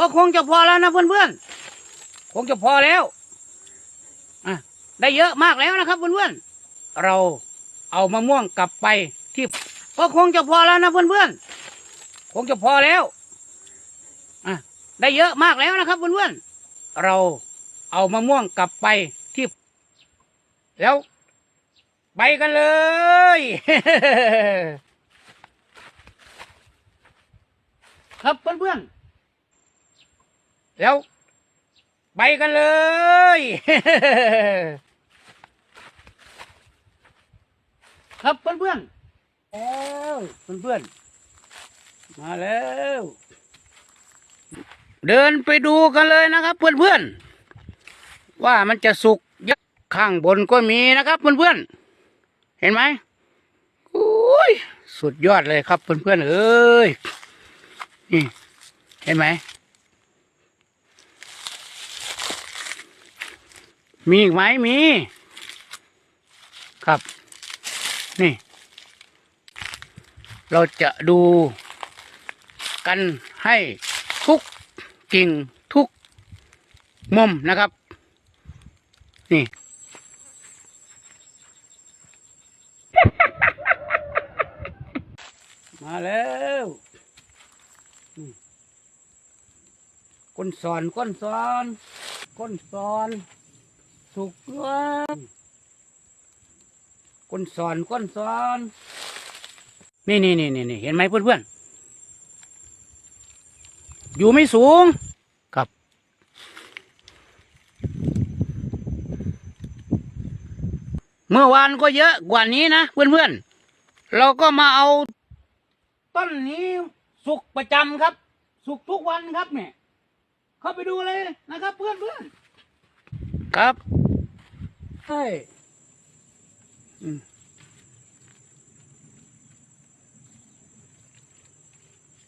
ก็คงจะพอแล้วนะเพื่อนๆ คงจะพอแล้วอะได้เยอะมากแล้วนะครับเพื่อนๆ เราเอามะม่วงกลับไปที่ก็คงจะพอแล้วนะเพื่อนๆ คงจะพอแล้วอะได้เยอะมากแล้วนะครับเพื่อนๆ เราเอามะม่วงกลับไปที่ แล้ว ไปกันเลยครับเพื่อนๆ แล้ว ไปกันเลย ครับเพื่อนๆแล้วเพื่อนๆมาแล้ว เดินไปดูกันเลยนะครับ เพื่อนๆว่ามันจะสุกยอะข้างบนก็มีนะครับ เพื่อนๆเห็นไหมอุ้ยสุดยอดเลยครับเพื่อนๆเอ้ยนี่เห็นไหม มีอีกไหมมี ครับ นี่ เราจะดูกันให้ทุกกิ่งทุกมุมนะครับ นี่ มาแล้วอืมก้นสอนก้นสอนก้นสอน สุกแล้วก้นสอนก้นสอน นี่นี่นี่นี่เห็นไหมเพื่อนเพื่อนอยู่ไม่สูงครับ เมื่อวานก็เยอะกว่านี้นะเพื่อนเพื่อนเราก็มาเอา ต้นนี้สุกประจำครับ สุกทุกวันครับเนี่ย เข้าไปดูเลยนะครับเพื่อนเพื่อนครับ ช่อืม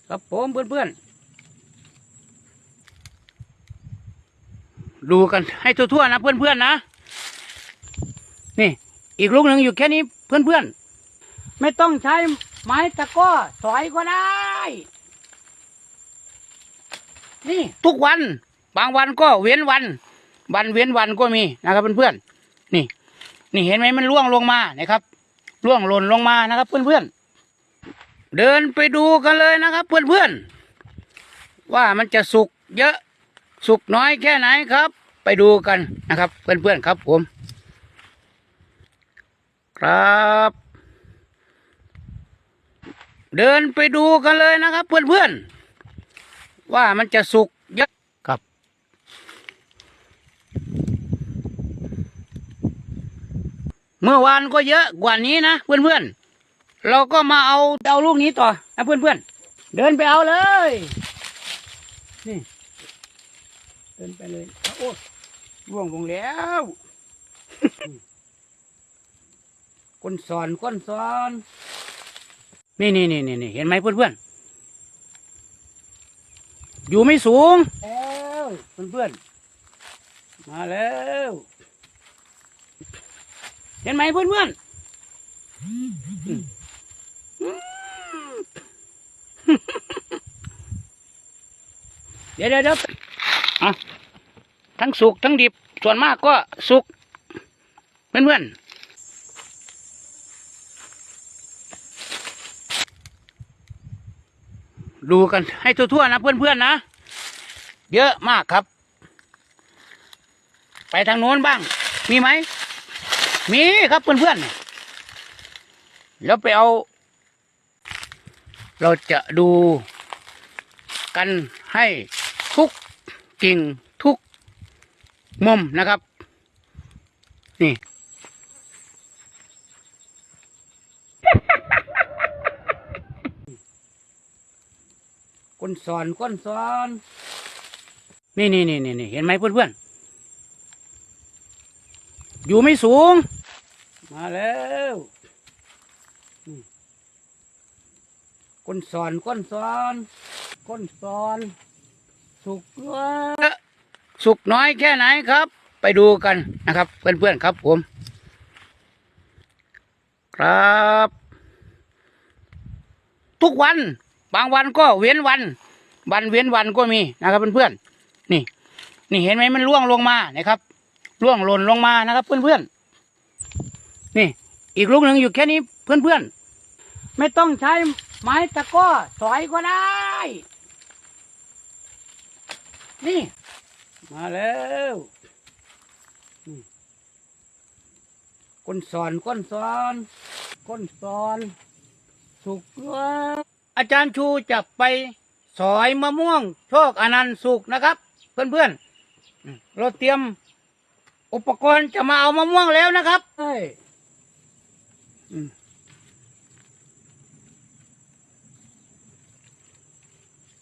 ครับผมเพื่อนเพื่อนๆ ดูกันให้ทั่วๆนะเพื่อนเพื่อนๆนะ นี่ อีกลูกหนึ่งอยู่แค่นี้เพื่อนเพื่อนๆไม่ต้องใช้ไม้ตะกร้อสอยก็ได้ นี่ ทุกวัน บางวันก็เว้นวัน วันเว้นวันก็มีนะครับเพื่อนๆ นี่ นี่เห็นไหมมันร่วงลงมานะครับร่วงหล่นลงมานะครับ เพื่อนๆ เดินไปดูกันเลยนะครับ เพื่อนๆ ว่ามันจะสุกเยอะสุกน้อยแค่ไหนครับ ไปดูกันนะครับ เพื่อนๆครับผม ครับ เดินไปดูกันเลยนะครับ เพื่อนๆ ว่ามันจะสุกเยอะครับ เมื่อวานก็เยอะกว่านี้นะเพื่อนๆ เราก็มาเอาเอาลูกนี้ต่อนะเพื่อนๆ เดินไปเอาเลย นี่ เดินไปเลยโอ้ร่วงลงแล้ว ก้นสอนก้นสอน นี่นี่นี่นี่เห็นไหมเพื่อนเพื่อนๆอยู่ไม่สูงแล้วเพื่อนเพื่อนๆมาแล้ว เห็นไหมเพื่อนเพื่อนเดี๋ยวเดี๋ยวเดี๋ยวอะทั้งสุกทั้งดิบ ส่วนมากก็สุก เพื่อนเพื่อนดูกันให้ทั่วๆนะเพื่อนๆนะ เยอะมากครับ ไปทางโน้นบ้าง มีไหม มีครับเพื่อนๆแล้วไปเอา เราจะดูกันให้ทุกกิ่งทุกมุมนะครับ นี่ก้นสอนก้นสอน นี่นี่นี่นี่เห็นไหมเพื่อนเพื่อนๆ อยู่ไม่สูง มาแล้วนี่ก้นสอนก้นสอนก้นสอน สุกแล้วสุกน้อยแค่ไหนครับ ไปดูกันนะครับ เพื่อนๆครับผม ครับ ทุกวัน บางวันก็เว้นวัน วันเว้นวันก็มีนะครับเพื่อนๆนี่ นี่เห็นไหมมันร่วงลงมานะครับ ร่วงหล่นลงมานะครับ เพื่อนๆ นี่ อีกลูกหนึ่งอยู่แค่นี้เพื่อนๆ ไม่ต้องใช้ไม้ตะก้อสอยก็ได้ นี่ มาแล้วก้นสอนก้นสอนก้นสอน สุกแล้วอาจารย์ชูจะไปสอยมะม่วง โชคอนันต์สุกนะครับ เพื่อนๆอืมเราเตรียม อุปกรณ์จะมาเอามะม่วงแล้วนะครับเฮ้ยอืม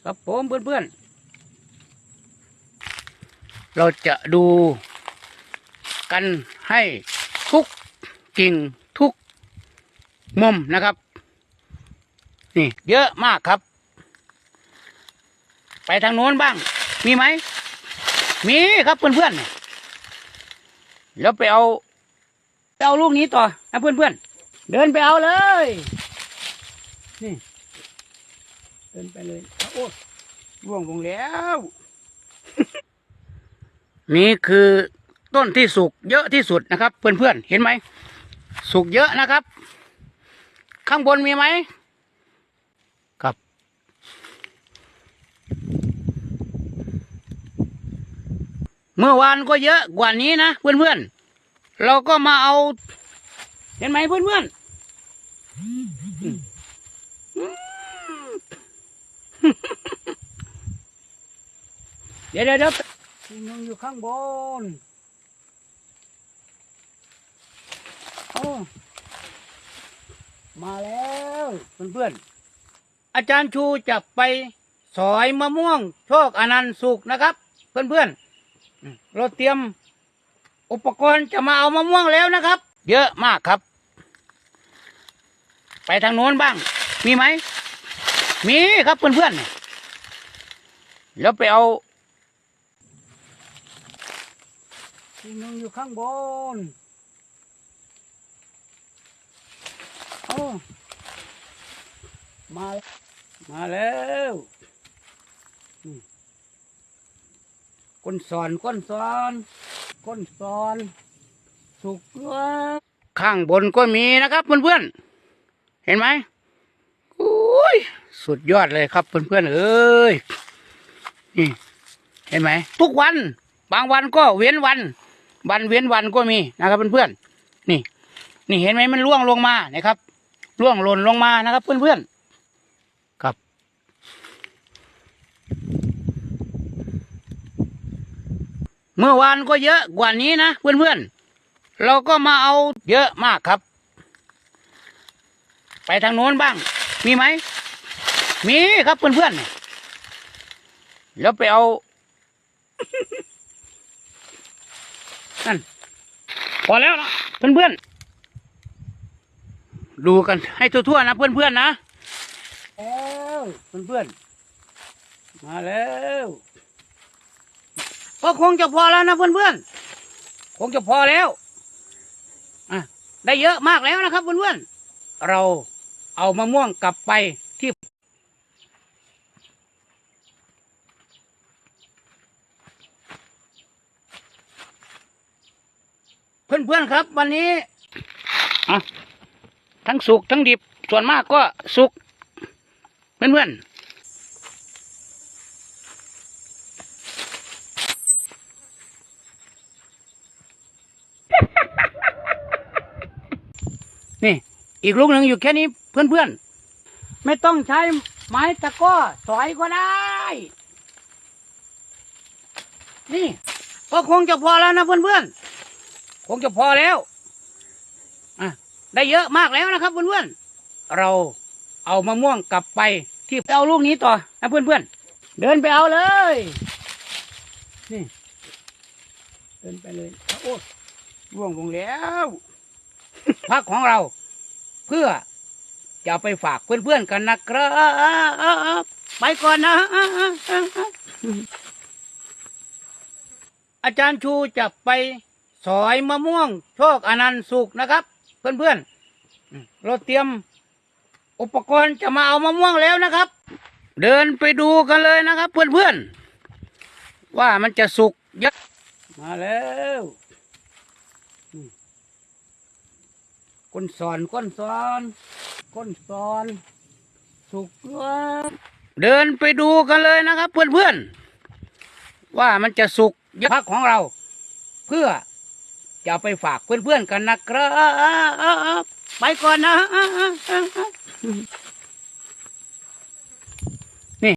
ครับผมเพื่อนๆ เราจะดูกันให้ทุกกิ่งทุกมุมนะครับ นี่ เยอะมากครับ ไปทางโน้นบ้าง มีไหม มีครับเพื่อนๆเนี่ย แล้วไปเอาไปเอาลูกนี้ต่อนะเพื่อนๆเดินไปเอาเลย นี่ เดินไปเลยเอาโอ้ร่วงลงแล้ว นี่คือต้นที่สุกเยอะที่สุดนะครับ เพื่อนๆเห็นไหมสุกเยอะนะครับ ข้างบนมีไหม ครับ เมื่อวานก็เยอะกว่านี้นะเพื่อนๆเราก็มาเอา เห็นไหมเพื่อนๆอืมอืมเดี๋ยวเดี๋ยวเดี๋ยวมีนงอยู่ข้างบนโอ้มาแล้วเพื่อนๆอนอาจารย์ชูจะไปสอยมะม่วง โชคอนันต์สุกนะครับ เพื่อนๆอืม เราเตรียมอุปกรณ์จะมาเอามะม่วงแล้วนะครับ เยอะมากครับ ไปทางโน้นบ้าง มีไหม มีครับเพื่อนๆเนี่ยแล้วไปเอาที่นึงอยู่ข้างบนโอ้มา มาแล้วนี่ ก้นสอนก้นสอนก้นสอน สุกแล้วข้างบนก็มีนะครับเพื่อนๆเห็นไหมโอ้ยสุดยอดเลยครับเพื่อนๆเอ้ยนี่เห็นไหมทุกวัน บางวันก็เว้นวัน วันเว้นวันก็มีนะครับเพื่อนๆนี่ นี่เห็นไหมมันร่วงลงมานะครับร่วงหล่นลงมานะครับ เพื่อนๆ ครับ เมื่อวานก็เยอะกว่านี้นะเพื่อนๆ เราก็มาเอาเยอะมากครับ ไปทางโน้นบ้าง มีไหม มีครับเพื่อนๆเนี่ยแล้วไปเอา นั่น พอแล้วนะเพื่อนๆ ดูกันให้ทั่วๆนะเพื่อนๆนะแล้วเพื่อนๆ มาแล้ว ก็คงจะพอแล้วนะเพื่อนๆคงจะพอแล้วอะได้เยอะมากแล้วนะครับเพื่อนๆเราเอามะม่วงกลับไปที่เพื่อนๆครับ วันนี้ทั้งสุกทั้งดิบส่วนมากก็สุกเพื่อนๆ นี่ อีกลูกหนึ่งอยู่แค่นี้เพื่อนๆไม่ต้องใช้ไม้ตะก้อสอยก็ได้ นี่ ก็คงจะพอแล้วนะเพื่อนๆคงจะพอแล้วอะได้เยอะมากแล้วนะครับเพื่อนๆเราเอามะม่วงกลับไปที่ไปเอาลูกนี้ต่อนะเพื่อนๆเดินไปเอาเลย นี่ เดินไปเลยเอาโอ้ร่วงลงแล้ว พักของเรา เพื่อจะไปฝากเพื่อนๆกันนะครับไปก่อนนะ อาจารย์ชูจะไปสอยมะม่วง โชคอนันต์สุกนะครับ เพื่อนๆเราเตรียมอุปกรณ์จะมาเอามะม่วงแล้วนะครับ เดินไปดูกันเลยนะครับ เพื่อนๆว่ามันจะสุกยักมาแล้วอืม ก้นสอนก้นสอนก้นสอนสุกแล้วเดินไปดูกันเลยนะครับ เพื่อนๆว่ามันจะสุกยพักของเรา เพื่อจะไปฝากเพื่อนๆกันนะครับไปก่อนนะ